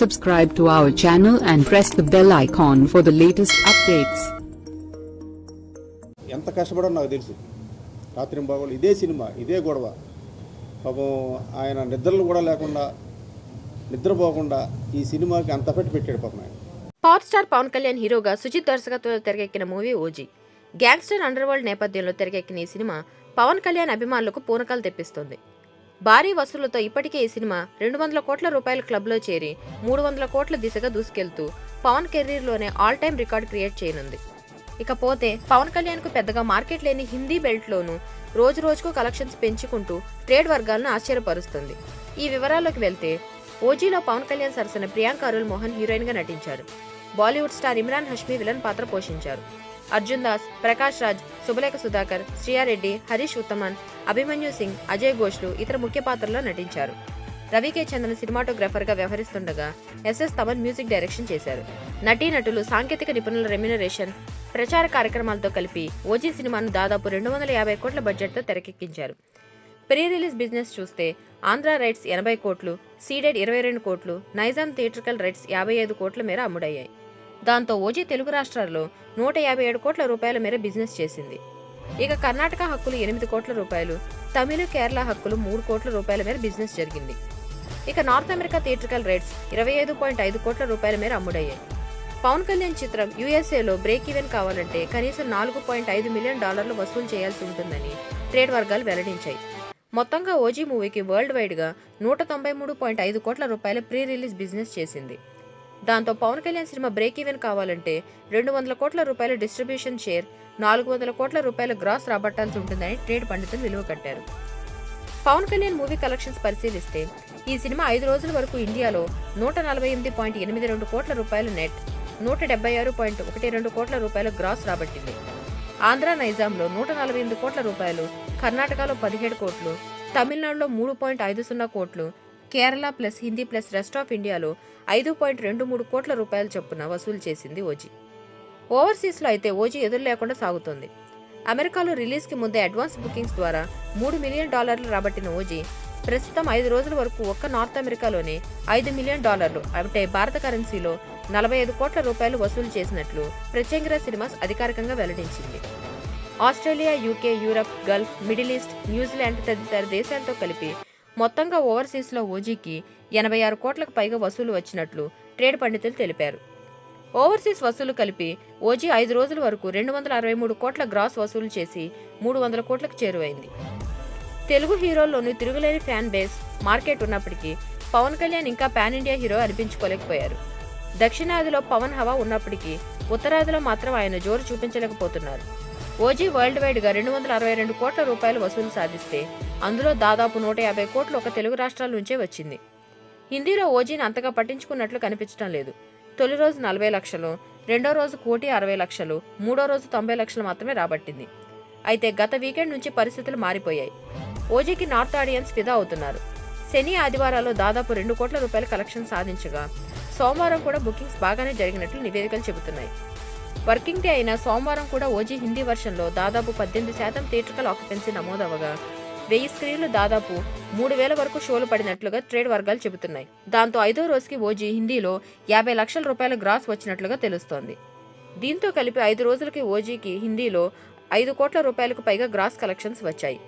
Subscribe to our channel and press the bell icon for the latest updates. ఎంత కష్టపడో నాకు తెలుసు. రాత్రి బాగోలు ఇదే సినిమా ఇదే గొడవ. పాపం ఆయన నిద్రలు కూడా లేకుండా నిద్రపోకుండా ఈ సినిమాకి అంత పెట్టి పెట్టాడు పాపం ఆయన. పవర్ స్టార్ పవన్ కళ్యాణ్ హీరోగా సుజిత్ దర్శకత్వంలో తెరకెక్కిన movie OG. Gangster underworld నేపథ్యంలో తెరకెక్కిన ఈ సినిమా పవన్ కళ్యాణ్ అభిమానులకు పూనకాలు తెప్పిస్తుంది. భారీ వసూళ్ళతో ఇప్పటికే ఈ సినిమా రెండు వందల కోట్ల రూపాయల క్లబ్లో చేరి మూడు వందల కోట్ల దిశగా దూసుకెళ్తూ పవన్ కెరీర్లోనే ఆల్ టైమ్ రికార్డ్ క్రియేట్ చేయనుంది. ఇకపోతే పవన్ కళ్యాణ్కు పెద్దగా మార్కెట్ లేని హిందీ బెల్ట్లోనూ రోజు రోజుకు కలెక్షన్స్ పెంచుకుంటూ ట్రేడ్ వర్గాలను ఆశ్చర్యపరుస్తుంది. ఈ వివరాల్లోకి వెళ్తే ఓజీలో పవన్ కళ్యాణ్ సరసన ప్రియాంక అరుల్ మోహన్ హీరోయిన్గా నటించారు. Bollywood star Emraan Hashmi villain పాత్ర పోషించారు. అర్జున్ దాస్ ప్రకాష్ రాజ్ శుభలేఖ సుధాకర్ శ్రీయారెడ్డి హరీష్ ఉత్తమన్ అభిమన్యు సింగ్ అజయ్ ఘోష్లు ఇతర ముఖ్య పాత్రల్లో నటించారు. రవికే చంద్రన్ సినిమాటోగ్రాఫర్గా వ్యవహరిస్తుండగా ఎస్ఎస్ తమన్ మ్యూజిక్ డైరెక్షన్ చేశారు. నటీనటులు సాంకేతిక నిపుణుల రెమ్యునరేషన్ ప్రచార కార్యక్రమాలతో కలిపి ఓజీ సినిమాను దాదాపు రెండు వందల యాభై కోట్ల బడ్జెట్తో తెరకెక్కించారు. ప్రీ రిలీజ్ బిజినెస్ చూస్తే ఆంధ్ర రైట్స్ ఎనభై కోట్లు సీడెడ్ ఇరవై రెండు కోట్లు నైజాం థియేట్రికల్ రైట్స్ యాభై ఐదు కోట్ల మేర అమ్ముడయ్యాయి. దాంతో ఓజీ తెలుగు రాష్ట్రాల్లో నూట యాభై ఏడు కోట్ల రూపాయల మేర బిజినెస్ చేసింది. ఇక కర్ణాటక హక్కులు ఎనిమిది కోట్ల రూపాయలు తమిళ కేరళ హక్కులు మూడు కోట్ల రూపాయల మేర బిజినెస్ జరిగింది. ఇక నార్త్ అమెరికా థియేట్రికల్ రైట్స్ ఇరవై ఐదు పాయింట్ ఐదు కోట్ల రూపాయల మేర అమ్ముడయ్యాయి. పవన్ కళ్యాణ్ చిత్రం యుఎస్ఏలో బ్రేక్ ఈవెన్ కావాలంటే కనీసం నాలుగు పాయింట్ ఐదు మిలియన్ డాలర్లు వసూలు చేయాల్సి ఉంటుందని ట్రేడ్ వర్గాలు వెల్లడించాయి. మొత్తంగా ఓజీ మూవీకి వరల్డ్ వైడ్గా నూట తొంభై మూడు పాయింట్ ఐదు కోట్ల రూపాయల ప్రీ రిలీజ్ బిజినెస్ చేసింది. దాంతో పవన్ కళ్యాణ్ సినిమా బ్రేక్ ఈవెన్ కావాలంటే రెండు వందల కోట్ల రూపాయల డిస్ట్రిబ్యూషన్ షేర్ నాలుగు వందల కోట్ల రూపాయల గ్రాస్ రాబట్టాల్సి ఉంటుందని ట్రేడ్ పండితులు విలువ కట్టారు. పవన్ కళ్యాణ్ మూవీ కలెక్షన్స్ పరిశీలిస్తే ఈ సినిమా ఐదు రోజుల వరకు ఇండియాలో నూట నలభై ఎనిమిది పాయింట్ ఎనిమిది రెండు కోట్ల రూపాయలు నెట్ నూట డెబ్బై ఆరు పాయింట్ ఒకటి రెండు కోట్ల రూపాయల గ్రాస్ రాబట్టింది. ఆంధ్ర నైజాంలో నూట నలభై ఎనిమిది కోట్ల రూపాయలు కర్ణాటకలో పదిహేడు కోట్లు తమిళనాడులో మూడు పాయింట్ ఐదు సున్నా కోట్లు Kerala plus Hindi plus rest of ఇండియాలో ఐదు పాయింట్ రెండు మూడు కోట్ల రూపాయల చొప్పున వసూలు చేసింది ఓజీ. ఓవర్సీస్లో అయితే ఓజీ ఎదురు లేకుండా సాగుతోంది. అమెరికాలో రిలీజ్కి ముందే అడ్వాన్స్ బుకింగ్స్ ద్వారా మూడు మిలియన్ డాలర్లు రాబట్టిన ఓజీ ప్రస్తుతం ఐదు రోజుల వరకు ఒక్క నార్త్ అమెరికాలోనే ఐదు మిలియన్ డాలర్లు అంటే భారత కరెన్సీలో నలభై ఐదు కోట్ల రూపాయలు వసూలు చేసినట్లు ప్రత్యంగిర సినిమాస్ అధికారికంగా వెల్లడించింది. Australia UK Europe Gulf Middle East New Zealand తదితర దేశాలతో కలిపి మొత్తంగా ఓవర్సీస్లో ఓజీకి ఎనభై ఆరు కోట్లకు పైగా వసూలు వచ్చినట్లు ట్రేడ్ పండితులు తెలిపారు. ఓవర్సీస్ వసూలు కలిపి ఓజీ ఐదు రోజుల వరకు రెండు వందల అరవై మూడు కోట్ల గ్రాస్ వసూలు చేసి మూడు వందల కోట్లకు చేరువైంది. తెలుగు హీరోల్లోనూ తిరుగులేని ఫ్యాన్ బేస్ మార్కెట్ ఉన్నప్పటికీ పవన్ కళ్యాణ్ ఇంకా పాన్ ఇండియా హీరో అనిపించుకోలేకపోయారు. దక్షిణాదిలో పవన్ హవా ఉన్నప్పటికీ ఉత్తరాదిలో మాత్రం ఆయన జోరు చూపించలేకపోతున్నారు. ఓజీ వరల్డ్ వైడ్గా రెండు వందల అరవై రెండు కోట్ల రూపాయలు వసూలు సాధిస్తే అందులో దాదాపు నూట యాభై కోట్లు ఒక తెలుగు రాష్ట్రాల నుంచే వచ్చింది. హిందీలో ఓజీని అంతగా పట్టించుకున్నట్లు కనిపించడం లేదు. తొలి రోజు నలభై లక్షలు రెండో రోజు కోటి అరవై లక్షలు మూడో రోజు తొంభై లక్షలు మాత్రమే రాబట్టింది. అయితే గత వీకెండ్ నుంచి పరిస్థితులు మారిపోయాయి. ఓజీకి నార్త్ ఆడియన్స్ ఫిదా అవుతున్నారు. శని ఆదివారాల్లో దాదాపు రెండు కోట్ల రూపాయల కలెక్షన్ సాధించగా సోమవారం కూడా బుకింగ్స్ బాగానే జరిగినట్లు నివేదికలు చెబుతున్నాయి. వర్కింగ్ డే అయిన సోమవారం కూడా ఓజీ హిందీ వర్షన్లో దాదాపు పద్దెనిమిది శాతం థియేటర్కల్ ఆక్యుపెన్సీ నమోదవగా వెయ్యి స్క్రీన్లు దాదాపు మూడు వేల వరకు షోలు పడినట్లుగా ట్రేడ్ వర్గాలు చెబుతున్నాయి. దాంతో ఐదో రోజుకి ఓజీ హిందీలో యాభై లక్షల రూపాయల గ్రాస్ వచ్చినట్లుగా తెలుస్తోంది. దీంతో కలిపి ఐదు రోజులకి ఓజీకి హిందీలో ఐదు కోట్ల రూపాయలకు పైగా గ్రాస్ కలెక్షన్స్ వచ్చాయి.